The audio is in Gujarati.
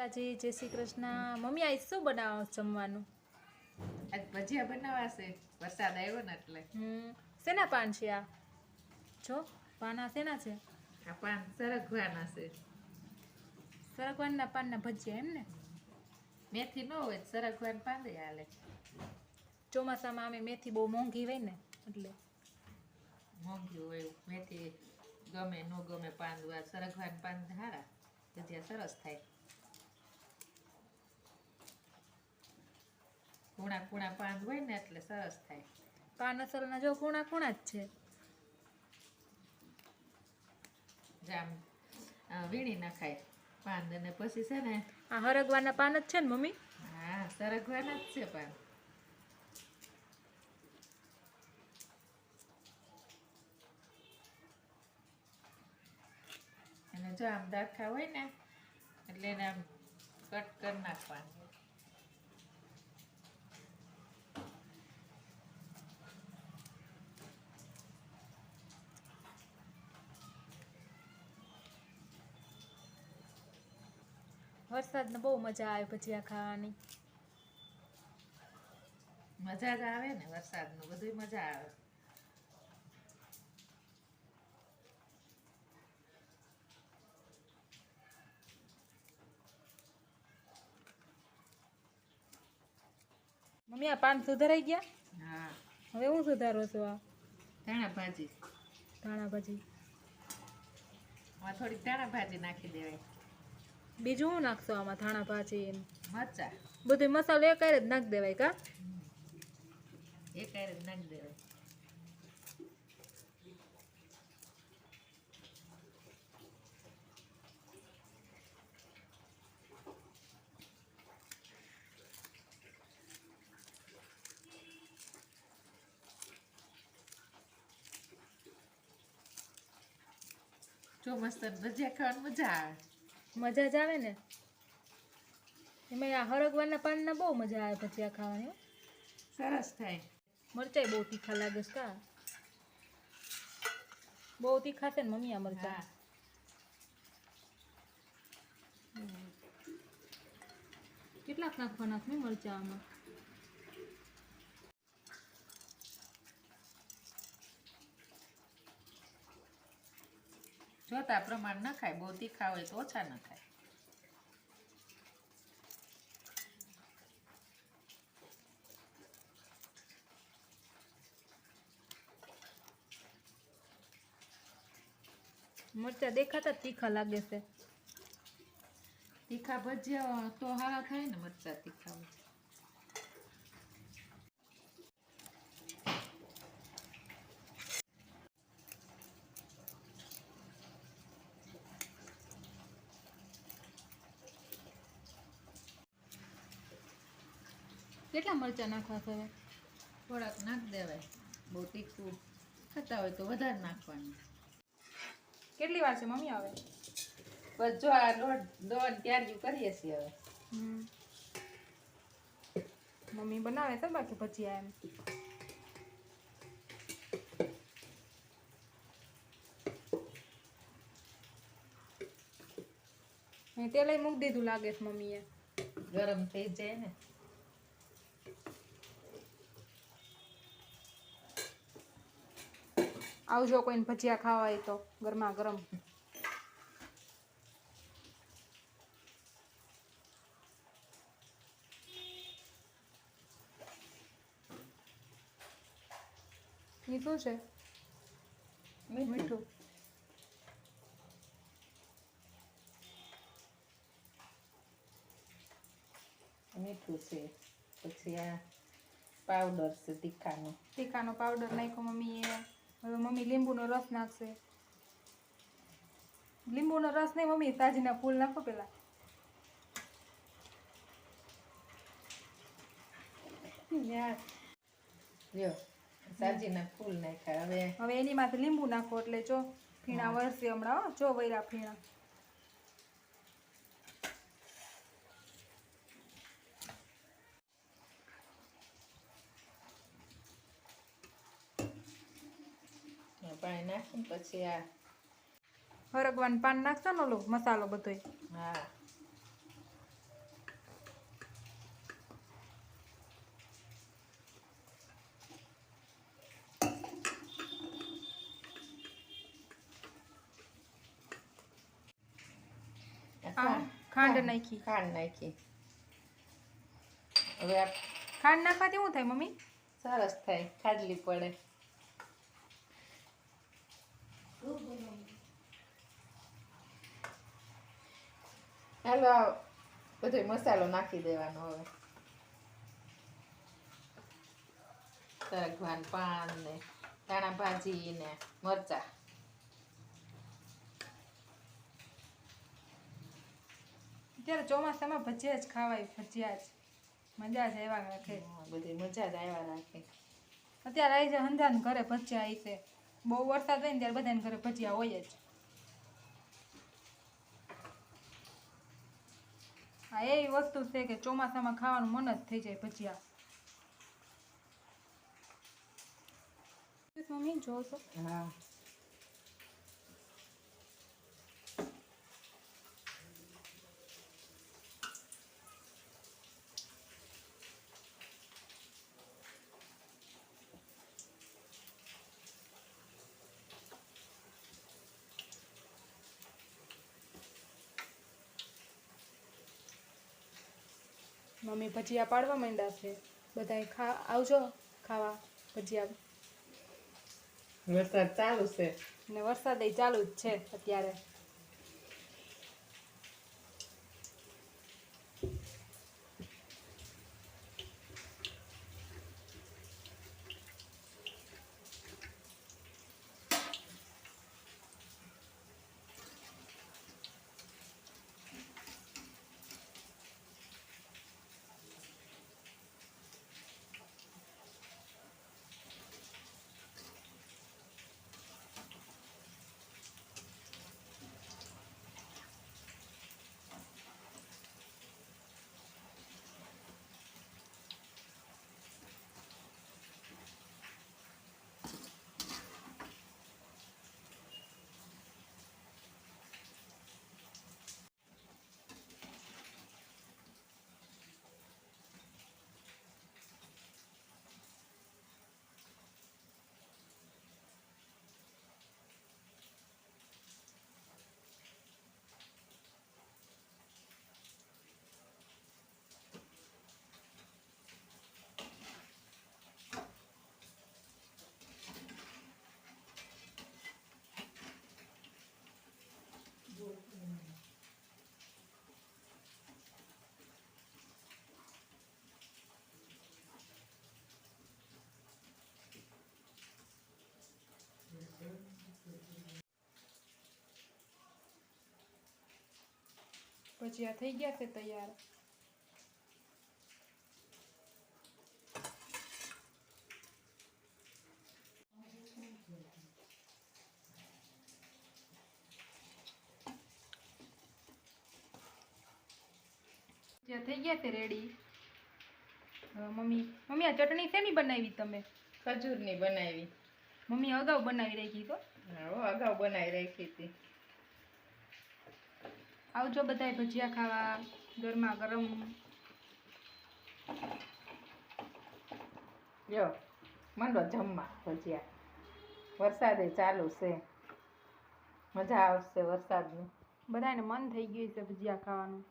માતાજી જય શ્રી કૃષ્ણ. મમ્મી આ શું બનાવો જમવાનું? આજ ભજીયા બનાવાશે. વરસાદ આવ્યો ને એટલે. હમ. શેના પાન છે આ? જો પાના શેના છે? આ પાન સરગવાના છે. સરગવાનના પાનના ભજીયા એમ ને? મેથી ન હોય સરગવાન પાંદે હાલે. ચોમાસામાં અમે મેથી બહુ મોંઘી હોય ને એટલે. મોંઘી હોય મેથી ગમે ન ગમે પાંદવા સરગવાન પાન સારા ભજીયા સરસ થાય. કૂણા કૂણા પાન હોય ને એટલે સરસ થાય. પાન અસલના જો ખૂણા ખૂણા જ છે જામ વીણી નખાય. પાન અને પછી છે ને આ હરગવાના પાન જ છે ને મમ્મી? હા સરગવાના જ છે પાન. અને જો આમ દાખા હોય ને એટલે એને આમ કટ કરી નાખવાનું. વરસાદને બહુ મજા આવે ભજીયા ખાવાની. મજા જ આવે ને વરસાદનું બધું મજા આવે. મમ્મી આ પાન સુધારાઈ ગયા? હા. હવે હું સુધારો છો આ? ધાણા ભાજી. ધાણા ભાજી. થોડીક ધાણા ભાજી નાખી દેવાય. બીજું શું નાખશો આમાં? ધાણા ભાજી? મરચા. બધું મસાલો એક જ નાખી દેવાય કા? એક જ નાખી દેવાય. ચોમાસા ભજીયા ખાવાની મજા આવે. મજા જ આવે ને? એમાં આ હરગવાના પાનના બહુ મજા આવે ભજીયા ખાવાની સરસ થાય. મરચાઈ બહુ તીખા લાગે છે કા? બહુ તીખા છે ને મમ્મી આ મરચા? કેટલાક નાખવાના છે મરચા જોતા પ્રમાણ ન ખાય બહુ તીખા હોય તો ઓછા ન ખાય. મરચા દેખાતા તીખા લાગે છે. તીખા ભજીયા તો હા થાય ને મરચા તીખા હોય. કેટલા મરચા નાખવા છે હવે થોડાક નાખી દેવાય. બહુ તીખું ખાતા હોય તો વધારે નાખવાનું. કેટલી વાર છે મમ્મી આવે બસ જો આ દોઢ દોઢ ત્યારજુ કરીએ છીએ હવે. મમ્મી બનાવે છે બાકી ભજીયા એમ? અહીં તેલ મૂકી દીધું લાગે છે મમ્મીએ. ગરમ થઈ જાય ને. આવજો કોઈને ભજીયા ખાવા હોય તો ગરમા ગરમ. એ શું છે મીઠું. મીઠું છે. પછી આ પાવડર છે તીખાનો. તીખાનો પાવડર નાખ્યો મમ્મીએ. હવે મમ્મી લીંબુનો રસ નાખશે. લીંબુનો રસ નહીં મમ્મી તાજીના ફૂલ નાખો પેલા. સાજીના ફૂલ નાખ્યા. હવે હવે એની માથે લીંબુ નાખો એટલે જો ફીણા વરસે હમણાં જો વૈરા ફીણા. પાણી નાખીને પછી આ હરગવાનું પાન નાખશો ને ઓલું મસાલો બધો હા. ખાંડ. નાખી. ખાંડ નાખી. હવે ખાંડ નાખવાથી શું થાય મમ્મી? સરસ થાય ખાડલી પડે. હાલો બધો મસાલો નાખી દેવાનો હવે. સરગવાન પાન ને ધાણા ભાજી ને મરચા. અત્યારે ચોમાસામાં ભજીયા જ ખાવાય ભજીયા જ. મજા જ આવ્યા રાખે. બધી મજા જ આવ્યા રાખે. અત્યારે આવી જાય હંધાન ઘરે ભજીયા આવી છે બહુ વરસાદ હોય ને ત્યારે બધાને ઘરે ભજીયા હોય જ. હા એ વસ્તુ છે કે ચોમાસામાં ખાવાનું મન જ થઈ જાય ભજીયા. મમ્મી જોશો હા. મમ્મી ભજીયા પાડવા માંડ્યા છે. બધાય ખા આવજો ખાવા ભજીયા. વરસાદ ચાલુ છે. ને વરસાદ ચાલુ જ છે અત્યારે. ભજીયા થઈ ગયા છે તૈયાર ભજીયા થઈ ગયા છે રેડી મમ્મી મમ્મી આ ચટણી શેની બનાવી તમે ખજૂરની બનાવી મમ્મી અગાઉ બનાવી રાખી તો હા હો, અગાઉ બનાવી રાખી હતી આવજો બધાય ભજીયા ખાવા ગરમા ગરમ. જો મંડો જમવા ભજીયા. વરસાદે ચાલુ છે. મજા આવશે વરસાદની. બધાને મન થઈ ગયું છે ભજીયા ખાવાનું.